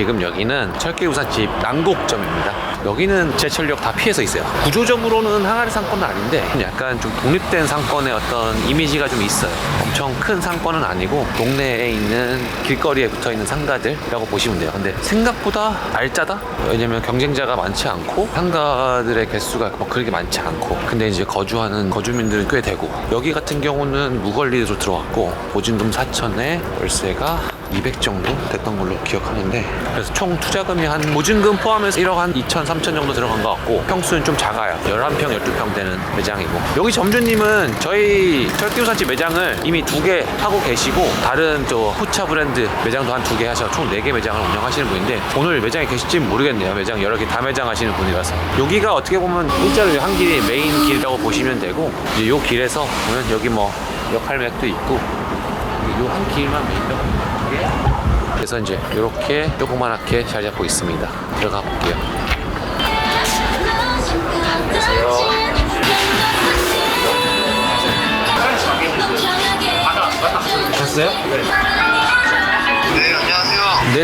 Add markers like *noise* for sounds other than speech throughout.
지금 여기는 철길우산집 난곡점입니다. 여기는 제철역 다 피해서 있어요. 구조적으로는 항아리 상권은 아닌데 약간 좀 독립된 상권의 어떤 이미지가 좀 있어요. 엄청 큰 상권은 아니고 동네에 있는 길거리에 붙어 있는 상가들이라고 보시면 돼요. 근데 생각보다 알짜다? 왜냐면 경쟁자가 많지 않고 상가들의 개수가 막 그렇게 많지 않고 근데 이제 거주하는 거주민들은 꽤 되고 여기 같은 경우는 무권리로 들어왔고 보증금 4천에 월세가 200 정도 됐던 걸로 기억하는데 그래서 총 투자금이 한 보증금 포함해서 1억 한 2천, 3천 정도 들어간 것 같고 평수는 좀 작아요. 11평, 12평 되는 매장이고. 여기 점주님은 저희 철기우산집 매장을 이미 두 개 하고 계시고 다른 또 후차 브랜드 매장도 한 두 개 하셔서 총 네 개 매장을 운영하시는 분인데 오늘 매장에 계실지는 모르겠네요. 매장 여러 개 다 매장 하시는 분이라서. 여기가 어떻게 보면 일자로 한 길이 메인 길이라고 보시면 되고 이제 요 길에서 보면 여기 뭐 역할맥도 있고 요 한 길만 메인이라고. 그래서 이제 이렇게 조그만하게 잘 잡고 있습니다. 들어가 볼게요. 오셨어요? 네,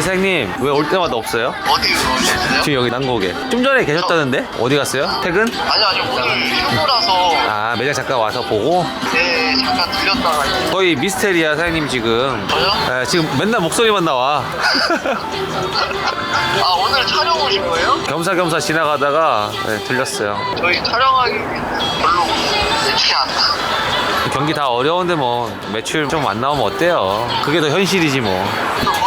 사장님. 왜 올 때마다 없어요? 어디 오셨어요? 지금 여기 난곡에. 좀 전에 계셨다는데? 어디 갔어요? 퇴근? 아니, 아니, 오늘 휴무라서, 아, 매장 잠깐 와서 보고. 네, 잠깐 들렸다가, 거의 미스테리야, 사장님 지금. 저요? 네, 지금 맨날 목소리만 나와. *laughs* 아, 오늘 촬영 오신 거예요? 겸사겸사 지나가다가 네, 들렸어요. 저희 촬영하기 별로 안 나. 경기 다 어려운데 뭐 매출 좀 안 나오면 어때요? 그게 더 현실이지 뭐. 또 애들이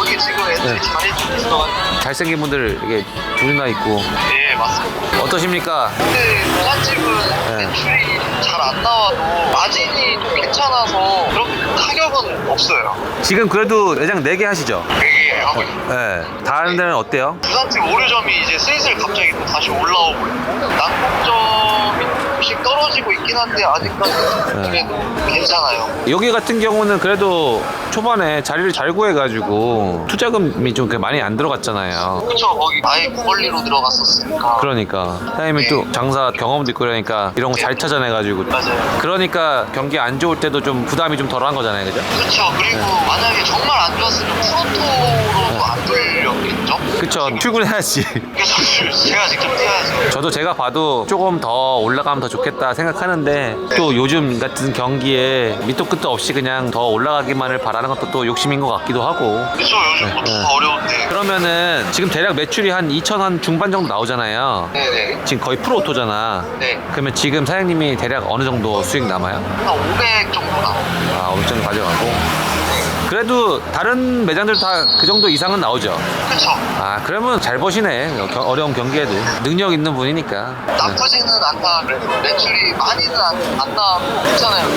네. 잘해주고. 잘생긴 분들 이게 둘이나 있고 네, 맞습니다. 어떠십니까? 근데 부산집은 네. 매출이 잘 안 나와도 마진이 좀 괜찮아서 큰 타격은 없어요. 지금 그래도 매장 4개 하시죠? 되게 하고 있어요. 네. 다른 데는 어때요? 부산집 오류점이 이제 슬슬 갑자기 또 다시 올라오고 있고 난곡점이 조금씩 떨어지고 있긴 한데 아직까지는 네. 그래도 괜찮아요. 여기 같은 경우는 그래도 초반에 자리를 잘 구해가지고 투자금이 좀 그렇게 많이 안 들어갔잖아요. 그쵸 거기 아예 구걸리로 들어갔었으니까 그러니까 사장님이 또 장사 경험도 있고 그러니까 이런 거 잘 찾아내가지고 맞아요. 그러니까 경기 안 좋을 때도 좀 부담이 좀 덜한 거잖아요, 그죠? 그쵸 그리고 네. 만약에 정말 안 좋았으면 프론토로도 안 돌렸겠죠? 그쵸 출근해야지. 그래서 제가 직접 뛰어야죠. 저도 제가 봐도 조금 더 올라가면 더 좋겠다 생각하는데 또 요즘 같은 경기에 밑도 끝도 없이 그냥 더 올라가기만을 바라는 것도 또 욕심인 것 같기도 하고 그쵸 요즘 뭐 네. 다 어려운데 그러면은 지금 대략 매출이 한 2천 원 중반 정도 나오잖아요 네네 지금 거의 프로토잖아 네. 그러면 지금 사장님이 대략 어느 정도 수익 남아요? 한 500 정도 나와요. 아 엄청 가져가고 그래도 다른 매장들 다 그 정도 이상은 나오죠. 그쵸. 아 그러면 잘 버시네. 겨- 어려운 경기에도. 능력 있는 분이니까. 네. 나쁘지는 않다 그래도. 매출이 많이는 안, 안 나고 괜찮아요.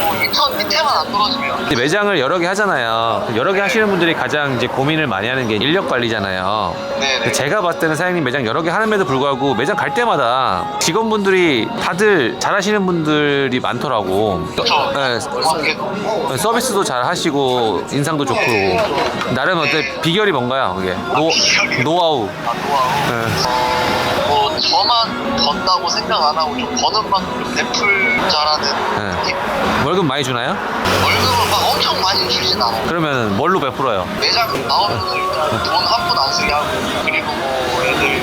뭐 2천 밑에만 안 떨어지면 매장을 여러 개 하잖아요. 여러 개 하시는 분들이 가장 이제 고민을 많이 하는 게 인력 관리잖아요. 네네. 근데 제가 봤을 때는 사장님 매장 여러 개 하는데도 불구하고 매장 갈 때마다 직원분들이 다들 잘하시는 분들이 많더라고. 그쵸. 네, 고맙게도. 서비스도 잘 하시고 인상도 좋고 나름 어때 비결이 뭔가요? 그게 노, 비결이요? 노 하우. 아, 노하우. 네. 뭐 저만 번다고 생각 안 하고 좀 버는 만큼 좀 베풀 자라는 네. 느낌? 월급 많이 주나요? 월급을 막 엄청 많이 주진 않아요. 그러면 뭘로 베풀어요? 매장 나오면 일단 돈한 푼 안 쓰게 하고 그리고 뭐 애들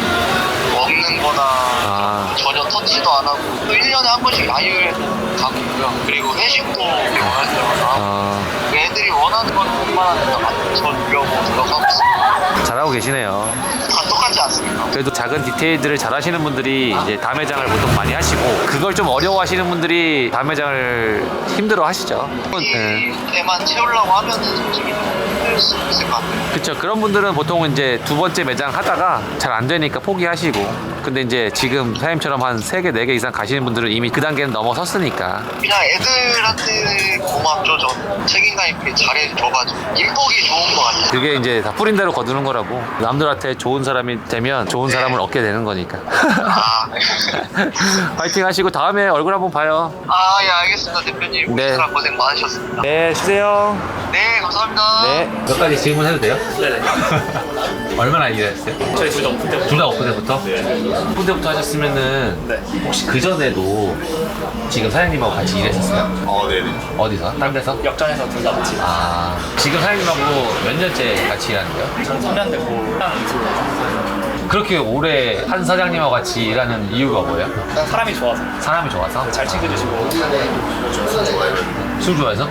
먹는 거나 아. 전혀 터치도 안 하고 또 1년에 한 번씩 야유회 가고요. 그리고 회식도 원할 때마다 하고 어, 애들이 원하는 건 웬만하면 다 맞춰주려고 들어가고 있어요. 잘하고 계시네요. 다 똑같 지 않습니까? 그래도 작은 디테일들을 잘 하시는 분들이 이제 다매장을 보통 많이 하시고 그걸 좀 어려워 하시는 분들이 다매장을 힘들어 하시죠. 네. 이때만 채우려고 하면은 솔직히 힘들 수 있을 것 같아요. 그런 분들은 보통 이제 두 번째 매장 하다가 잘 안 되니까 포기하시고 근데 이제 지금 사장님처럼 한 세 개 네 개 이상 가시는 분들은 이미 그 단계는 넘어섰으니까 그냥 애들한테 고맙죠. 저 책임감 있게 잘해줘가지고 인복이 좋은 것 같아요. 그게 이제 다 뿌린 대로 거두는 거라고 남들한테 좋은 사람이 되면 좋은 사람을 얻게 되는 거니까 아, *laughs* 파이팅 하시고 다음에 얼굴 한번 봐요 아, 예, 알겠습니다, 대표님. 네. 오시느라 고생 많으셨습니다. 네 쉬세요 네, 감사합니다. 네 몇 가지 질문해도 돼요? 네네. *laughs* 얼마나 일했어요? 저희 둘 다 오픈 때부터. 둘 다 오픈 때부터? 네. 오픈 때부터 하셨으면은 네. 혹시 그 전에도 지금 사장님하고 같이 일했었어요? 어, 네네. 어디서? 딴 데서? 역전에서 둘 다 같이. 아 지금 사장님하고 몇 년째 같이 일하는 거예요? 저는 3년 됐고, 한 이틀. 그렇게 오래 한 사장님하고 같이 일하는 이유가 뭐예요? 사람이 좋아서. 사람이 좋아서? 잘 챙겨주시고. 술 좋아해서?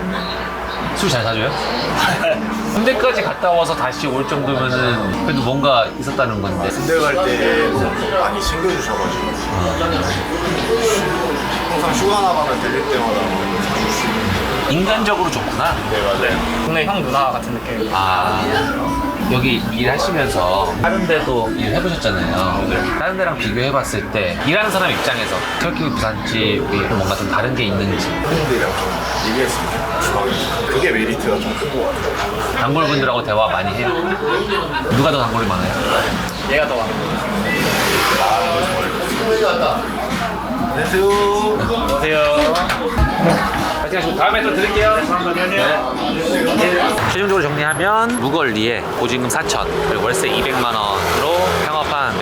술 잘 사줘요? *laughs* 군대까지 갔다 와서 다시 올 정도면은 그래도 뭔가 있었다는 건데 군대 갈 때 많이 챙겨주셔가지고. 항상 휴가 나가면 들릴 때마다 사주시고. 인간적으로 좋구나 네, 맞아요. 동네 형 누나 같은 느낌. 아 여기 일하시면서 다른 데도 일 해보셨잖아요 다른 데랑 비교해봤을 때 일하는 사람 입장에서 터키 부산집이 뭔가 좀 다른 게 있는지 팬분들이랑 좀 얘기했습니다. 그게 메리트가 좀 큰 것 같아요. 단골분들하고 대화 많이 해요 누가 더 단골이 많아요? 얘가 더 많아. 안녕하세요. 안녕하세요. 파이팅 하시고 다음에 또 드릴게요 네. 최종적으로 정리하면 무걸리에 보증금 4천 그리고 월세 200만 원으로 평업한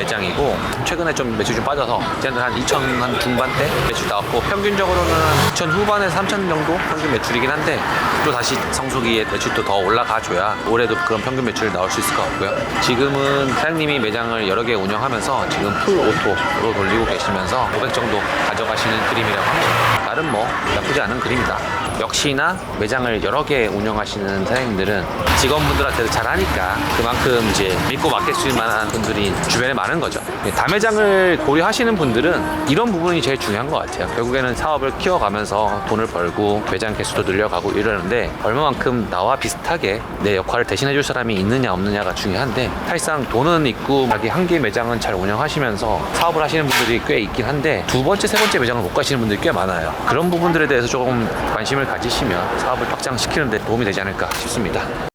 매장이고 최근에 좀 매출이 좀 빠져서 이제는 한 2천 한 중반대 매출 나왔고 평균적으로는 2천 후반에서 3천 정도 평균 매출이긴 한데 또 다시 성수기에 매출도 더 올라가 줘야 올해도 그런 평균 매출이 나올 수 있을 것 같고요 지금은 사장님이 매장을 여러 개 운영하면서 지금 풀 오토로 돌리고 계시면서 500 정도 가져가시는 그림이라고 합니다 나름 뭐 나쁘지 않은 그림이다. 역시나 매장을 여러 개 운영하시는 사장님들은 직원분들한테도 잘하니까 그만큼 이제 믿고 맡길 만한 분들이 주변에 많은 거죠. 다매장을 고려하시는 분들은 이런 부분이 제일 중요한 것 같아요. 결국에는 사업을 키워가면서 돈을 벌고 매장 개수도 늘려가고 이러는데 얼마만큼 나와 비슷하게 내 역할을 대신해 줄 사람이 있느냐 없느냐가 중요한데 사실상 돈은 있고 자기 한 개 매장은 잘 운영하시면서 사업을 하시는 분들이 꽤 있긴 한데 두 번째 세 번째 매장을 못 가시는 분들이 꽤 많아요 그런 부분들에 대해서 조금 관심을 가지시면 사업을 확장시키는 데 도움이 되지 않을까 싶습니다